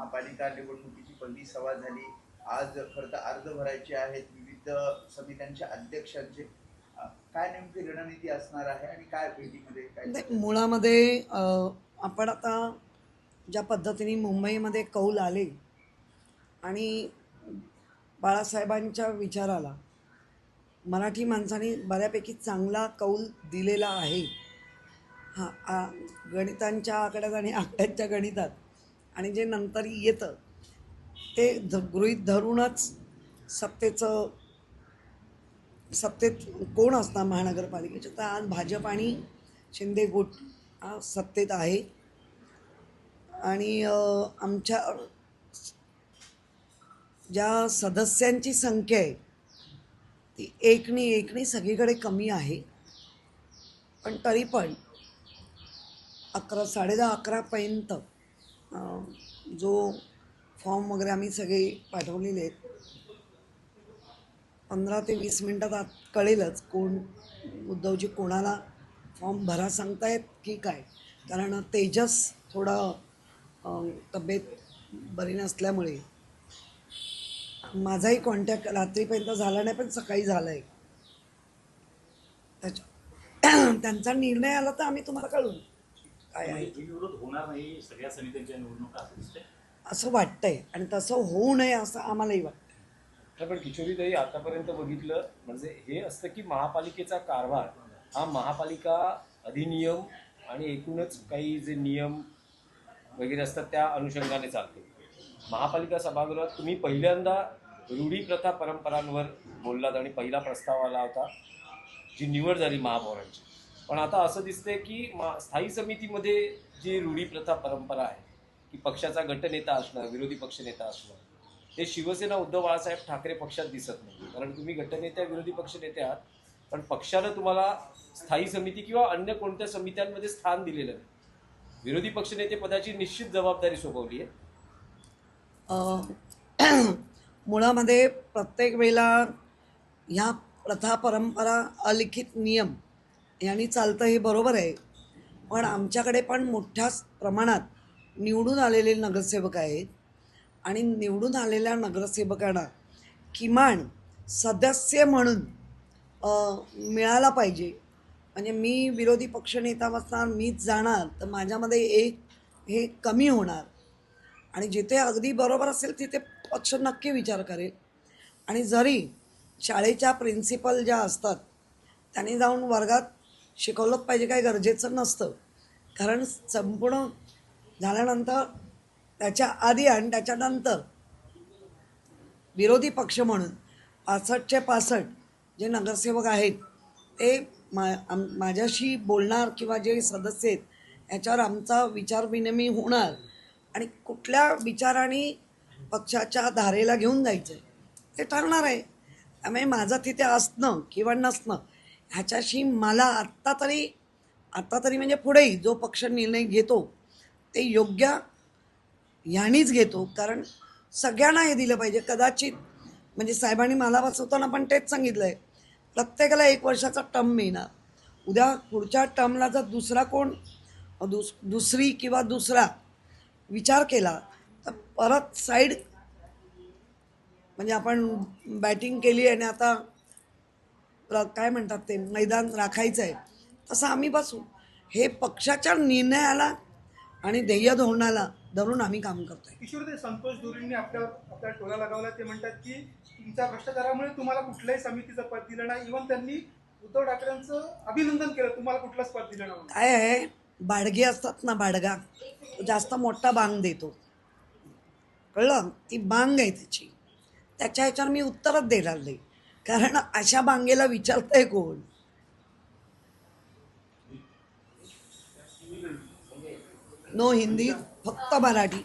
महापालिका निवडणुकीची पहिली सभा झाली. आज खरं तर अर्ज भरायचे आहेत विविध समित्यांच्या अध्यक्षांचे. काय नेमकी रणनीती असणार आहे आणि काय भेटीमध्ये काय मुळामध्ये आपण आता ज्या पद्धतीने मुंबईमध्ये कौल आले आणि बाळासाहेबांच्या विचाराला मराठी माणसाने बऱ्यापैकी चांगला कौल दिलेला आहे. हां गणितांच्या आकड्यात आणि आकड्यांच्या गणितात. आणि जे नंतर येतं ते ध गृहीत धरूनच सत्तेचं सत्तेत कोण असणार महानगरपालिकेचे? तर आज भाजप आणि शिंदे गुट हा सत्तेत आहे. आणि आमच्या ज्या सदस्यांची संख्या आहे ती एकनी एकनी सगळीकडे कमी आहे. पण तरी पण अकरा साडेदहा अकरापर्यंत जो फॉर्म वगैरे आम्ही सगळे पाठवलेले आहेत पंधरा ते वीस मिनटात आत कळेलच कोण उद्धवजी कोणाला फॉर्म भरा सांगतायत की काय. कारण तेजस थोडा तब्येत बरी नसल्यामुळे. माझाही कॉन्टॅक्ट रात्रीपर्यंत झाला नाही पण सकाळी झाला आहे त्याच्या त्यांचा निर्णय आला तर आम्ही तुम्हाला कळू काय आहे? बिनविरोध होणार नाही सगळ्या समित्यांच्या निवडणुका असं वाटतंय. आणि तसं होऊ नये असं आम्हालाही वाटतं पण किशोरीताई आतापर्यंत बघितलं म्हणजे हे असतं की महापालिकेचा कारभार हा महापालिका अधिनियम आणि एकूणच काही जे नियम वगैरे असतात त्या अनुषंगाने चालतो. महापालिका सभागृहात तुम्ही पहिल्यांदा रूढी प्रथा परंपरांवर बोललात आणि पहिला प्रस्ताव आला होता जी निवड झाली महापौरांची. पण आता असं दिसतंय की मा स्थायी समितीमध्ये जी रूढी प्रथा परंपरा आहे की पक्षाचा गटनेता असणं विरोधी पक्षनेता असणं हे शिवसेना उद्धव बाळासाहेब ठाकरे पक्षात दिसत नाही. कारण तुम्ही गटनेत्या विरोधी पक्षनेते आहात पण पक्षानं तुम्हाला स्थायी समिती किंवा अन्य कोणत्या समित्यांमध्ये स्थान दिलेलं नाही. विरोधी पक्षनेते पदाची निश्चित जबाबदारी सोपवली आहे. मुळामध्ये प्रत्येक वेळेला ह्या प्रथा परंपरा अलिखित नियम यांनी चालतं हे बरोबर आहे. पण आमच्याकडे पण मोठ्या प्रमाणात निवडून आलेले नगरसेवक आहेत. आणि निवडून आलेल्या नगरसेवकांना किमान सदस्य म्हणून मिळाला पाहिजे. म्हणजे मी विरोधी पक्षनेता असणार मीच जाणार तर माझ्यामध्ये एक हे कमी होणार. आणि जिथे अगदी बरोबर असेल तिथे पक्ष नक्की विचार करेल. आणि जरी शाळेच्या प्रिन्सिपल ज्या असतात त्यांनी जाऊन वर्गात शिकवलंच पाहिजे काय गरजेचं नसतं. कारण संपूर्ण झाल्यानंतर त्याच्या आधी आणि त्याच्यानंतर विरोधी पक्ष म्हणून पासष्टचे पासष्ट जे नगरसेवक आहेत ते मा आम माझ्याशी बोलणार किंवा जे सदस्य आहेत याच्यावर आमचा विचारविनिमय होणार आणि कुठल्या विचाराने पक्षाच्या धारेला घेऊन जायचं आहे ते ठरणार आहे. त्यामुळे माझं तिथे असणं किंवा नसणं ह्याच्याशी मला आत्ता तरी आत्ता तरी म्हणजे पुढेही जो पक्ष निर्णय घेतो ते योग्य ह्यानीच घेतो. कारण सगळ्यांना हे दिलं पाहिजे. कदाचित म्हणजे साहेबांनी मला बसवताना पण तेच सांगितलं आहे प्रत्येकाला एक वर्षाचा टर्म मिळणार. उद्या पुढच्या टर्मला जर दुसरा कोण दुस दुसरी किंवा दुसरा विचार केला तर परत साईड म्हणजे आपण बॅटिंग केली आणि आता प्र- काय म्हणतात ते मैदान राखायचं आहे तसं आम्ही बसू. हे पक्षाच्या निर्णयाला आणि ध्येय धोरणाला धरून आम्ही काम करतोय. किशोर ते संतोष दुरींनी आपल्या आपल्या टोला लगावला ते म्हणतात की तुमच्या भ्रष्टाचारामुळे तुम्हाला कुठल्याही समितीचं पद दिलं नाही. इव्हन त्यांनी उद्धव ठाकरेंचं अभिनंदन केलं. तुम्हाला कुठलंच पद दिलं नाही काय आहे? बाडगे असतात ना बाडगा. तो जास्त मोठा बांग देतो. कळलं? ती बांग आहे त्याची. त्याच्या ह्याच्यावर मी उत्तरच देणार नाही कारण अशा बांगेला विचारतंय कोण? नो हिंदी फक्त मराठी.